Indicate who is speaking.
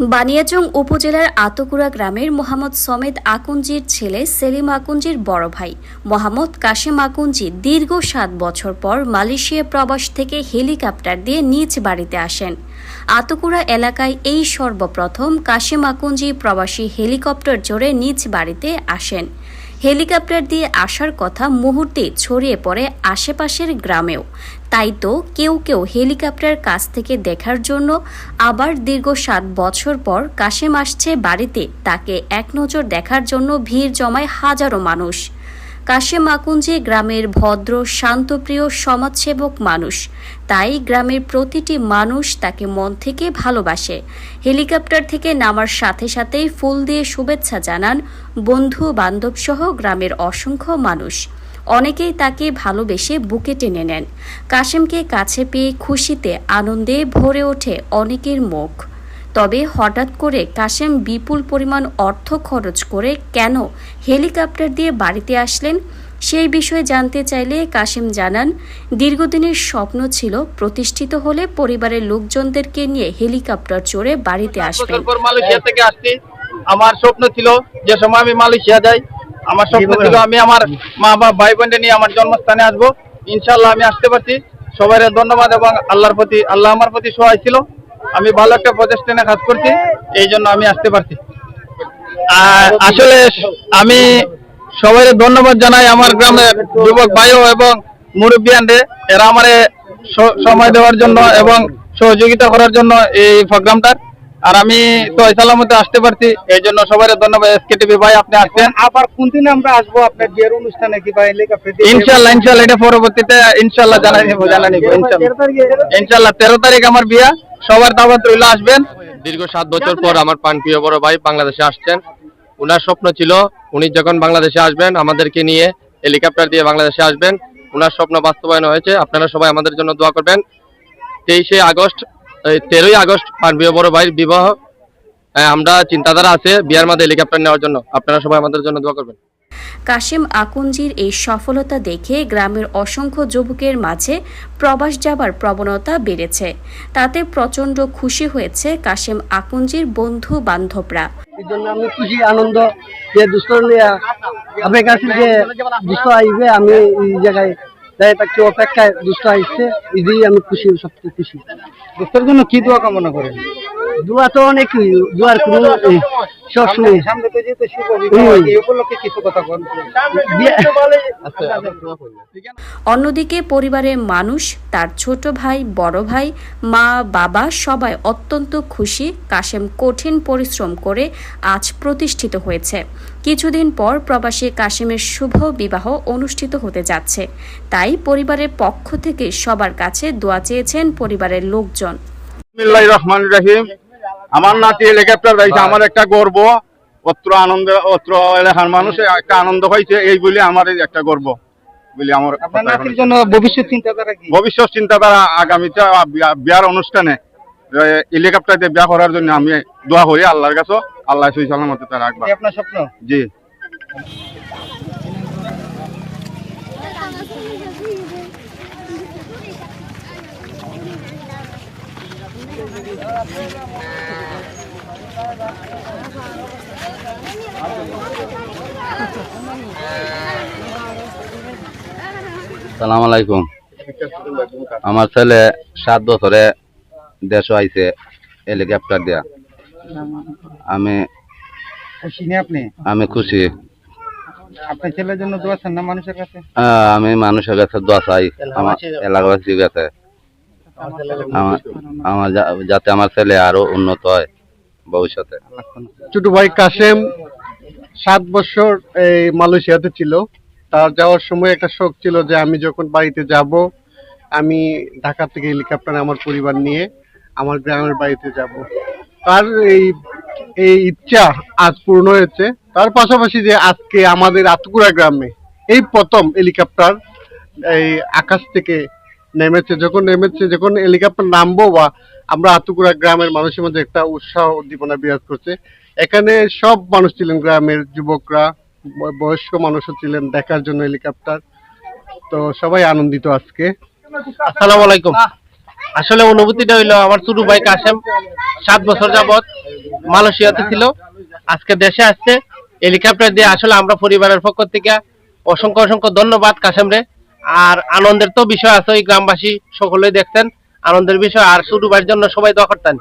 Speaker 1: বানিয়াচং উপজেলার আতকুড়া গ্রামের মোহাম্মদ সমেদ আকুঞ্জির ছেলে সেলিম আকুঞ্জির বড় ভাই মোহাম্মদ কাশেম আকুঞ্জি দীর্ঘ সাত বছর পর মালয়েশিয়া প্রবাস থেকে হেলিকপ্টার দিয়ে নিজ বাড়িতে আসেন। আতকুড়া এলাকায় এই সর্বপ্রথম কাশেম আকুঞ্জি প্রবাসী হেলিকপ্টার জোরে নিজ বাড়িতে আসেন। হেলিকপ্টার দিয়ে আসার কথা মুহূর্তে ছড়িয়ে পড়ে আশেপাশের গ্রামেও। তাই তো কেউ কেউ হেলিকপ্টার কাছ থেকে দেখার জন্য আবার দীর্ঘ সাত বছর পর কাশেম আসছে বাড়িতে। তাকে এক নজর দেখার জন্য ভিড় জমায় হাজারো মানুষ। কাশেম আকুঞ্জে গ্রামের ভদ্র, শান্তপ্রিয় সমাজসেবক মানুষ। তাই গ্রামের প্রতিটি মানুষ তাকে মন থেকে ভালোবাসে। হেলিকপ্টার থেকে নামার সাথে সাথেই ফুল দিয়ে শুভেচ্ছা জানান বন্ধু বান্ধবসহ গ্রামের অসংখ্য মানুষ। অনেকেই তাকে ভালোবেসে বুকে টেনে নেন। কাশেমকে কাছে পেয়ে খুশিতে আনন্দে ভরে ওঠে অনেকের মুখ। তবে হঠাৎ করে কাশেম বিপুল পরিমাণ অর্থ খরচ করে কেন হেলিকপ্টার দিয়ে বাড়িতে আসলেন সেই বিষয়ে জানতে চাইলে কাশেম জানান দীর্ঘদিনের স্বপ্ন ছিল প্রতিষ্ঠিত হলে পরিবারের লোকজনদেরকে নিয়ে হেলিকপ্টার চড়ে বাড়িতে আসবেন।
Speaker 2: মালয়েশিয়া থেকে আসছি। আমার স্বপ্ন ছিল যে সময় আমি মালয়েশিয়া যাই আমার স্বপ্ন ছিল আমি আমার মা বাবা ভাই বোনকে নিয়ে আমার জন্মস্থানে আসব। ইনশাল্লাহ আমি আসতে পারছি। সবাই ধন্যবাদ এবং আল্লাহর প্রতি আল্লাহ আমার প্রতি সহায় ছিল। আমি ভালো একটা প্রতিষ্ঠানে কাজ করছি এই জন্য আমি আসতে পারছি। আর আসলে আমি সবাই ধন্যবাদ জানাই আমার গ্রামের যুবক ভাইও এবং মুরব্বিয়ানরে এরা আমারে সময় দেওয়ার জন্য এবং সহযোগিতা করার জন্য এই প্রোগ্রামটার। আর আমি তো সালামতে আসতে পারছি এই জন্য সবাই ধন্যবাদ এসকে টিভি ভাই আপনি আসছেন।
Speaker 3: আবার কোন দিনে আমরা আসব আপনার বিয়ের অনুষ্ঠানে কি হেলিকপ্টার
Speaker 2: ইনশাল্লাহ ইনশাল্লাহ এটা পরবর্তীতে ইনশাল্লাহ জানাই নিব জানাই নিব ইনশাল্লাহ। ইনশাল্লাহ তেরো তারিখ আমার বিয়া সবার দাওয়াত রইল আসবেন।
Speaker 4: দীর্ঘ সাত বছর পর আমার পান প্রিয় বড় ভাই বাংলাদেশে আসছেন। উনার স্বপ্ন ছিল উনি যখন বাংলাদেশে আসবেন আমাদেরকে নিয়ে হেলিকপ্টার দিয়ে বাংলাদেশে আসবেন। উনার স্বপ্ন বাস্তবায়ন হয়েছে আপনারা সবাই আমাদের জন্য দোয়া করবেন। তেইশে আগস্ট তেরোই আগস্ট প্রাণপ্রিয় বড় ভাইয়ের বিবাহ। আমরা চিন্তাধারা আছে বিয়ার মধ্যে হেলিকপ্টার নেওয়ার জন্য। আপনারা সবাই আমাদের জন্য দোয়া করবেন।
Speaker 1: কাশেম আকুঞ্জির এই সফলতা দেখে গ্রামের অসংখ্য যুবকের মাঝে প্রবাস যাবার প্রবণতা বেড়েছে। তাতে প্রচণ্ড খুশি হয়েছে কাশেম আকুঞ্জির বন্ধু বান্ধবরা
Speaker 3: জন্য আমি খুশি আনন্দ যে নিয়ে আপনার কাছে যে দুষ্ট আইবে আমি এই জায়গায় অপেক্ষায় দুষ্ট আইসছে এই আমি খুশি সবচেয়ে খুশি। দুষ্টের জন্য কি দোয়া কামনা করেন? দোয়া তো অনেক দোয়ার কোনো সবসময় সামনে তো যেতে এই উপলক্ষে কিছু কথা
Speaker 1: অন্যদিকে পরিবারের মানুষ তার ছোট ভাই বড় ভাই মা বাবা সবাই অত্যন্ত খুশি কাশেম কঠিন পরিশ্রম করে আজ প্রতিষ্ঠিত হয়েছে। কিছুদিন পর প্রবাসী কাশেমের শুভ বিবাহ অনুষ্ঠিত হতে যাচ্ছে। তাই পরিবারের পক্ষ থেকে সবার কাছে দোয়া চেয়েছেন পরিবারের লোকজন।
Speaker 2: বিসমিল্লাহির রহমানির রহিম। আমার নাতি হেলিকপ্টার রয়েছে আমার একটা গর্ব অত্র আনন্দ অত্র এলাকার মানুষ একটা আনন্দ হয়েছে এই বলে আমার একটা গর্ব বলে আমার
Speaker 3: আপনার নাতির জন্য ভবিষ্যৎ চিন্তাধারা কি?
Speaker 2: ভবিষ্যৎ চিন্তাধারা আগামীতে বিয়া- বিয়ার অনুষ্ঠানে হেলিকপ্টার দিয়ে বিয়া করার জন্য আমি দোয়া করি আল্লাহর কাছে আল্লাহ সুই সালামতে তার রাখবা।
Speaker 3: আপনার স্বপ্ন?
Speaker 2: জি।
Speaker 5: সালাম আলাইকুম। আমার ছেলে সাত বছরে দেশ আইছে হেলিকপ্টার দিয়া। আমি আমি খুশি।
Speaker 3: আপনার ছেলের জন্য দোয়া চান না মানুষের কাছে?
Speaker 5: আমি মানুষের কাছে দোয়া চাই। আমার এলাকাবাসীর কাছে। আমার যাতে আমার ছেলে আরও উন্নত হয় ভবিষ্যতে।
Speaker 6: ছোট ভাই কাশেম সাত বছর এই মালয়েশিয়াতে ছিল। তার যাওয়ার সময় একটা শখ ছিল যে আমি যখন বাড়িতে যাব, আমি ঢাকা থেকে হেলিকপ্টারে আমার পরিবার নিয়ে আমার গ্রামের বাড়িতে যাব। তার এই এই ইচ্ছা আজ পূর্ণ হয়েছে। তার পাশাপাশি যে আজকে আমাদের আতকুড়া গ্রামে এই প্রথম হেলিকপ্টার এই আকাশ থেকে নেমেছে, যখন নেমেছে, যখন হেলিকপ্টার নামবো বা আমরা আতুকুড়া গ্রামের মানুষের মধ্যে একটা উৎসাহ উদ্দীপনা বিরাজ করছে, এখানে সব মানুষ ছিলেন গ্রামের যুবকরা বয়স্ক মানুষও ছিলেন দেখার জন্য হেলিকপ্টার। তো সবাই আনন্দিত আজকে।
Speaker 2: আসসালামু আলাইকুম। আসলে অনুভূতিটা হইল আমার ছোট ভাই কাশেম, সাত বছর যাবত
Speaker 7: মালয়েশিয়াতে ছিল। আজকে দেশে আসছে, হেলিকপ্টার দিয়ে আসলে আমরা পরিবারের পক্ষ থেকে অসংখ্য অসংখ্য ধন্যবাদ কাসেম রে। আর আনন্দের তো বিষয় আছে, ওই গ্রামবাসী সকলেই দেখতেন আনন্দের বিষয়, আর শুরু জন্য সবাই দোয়া করতেন।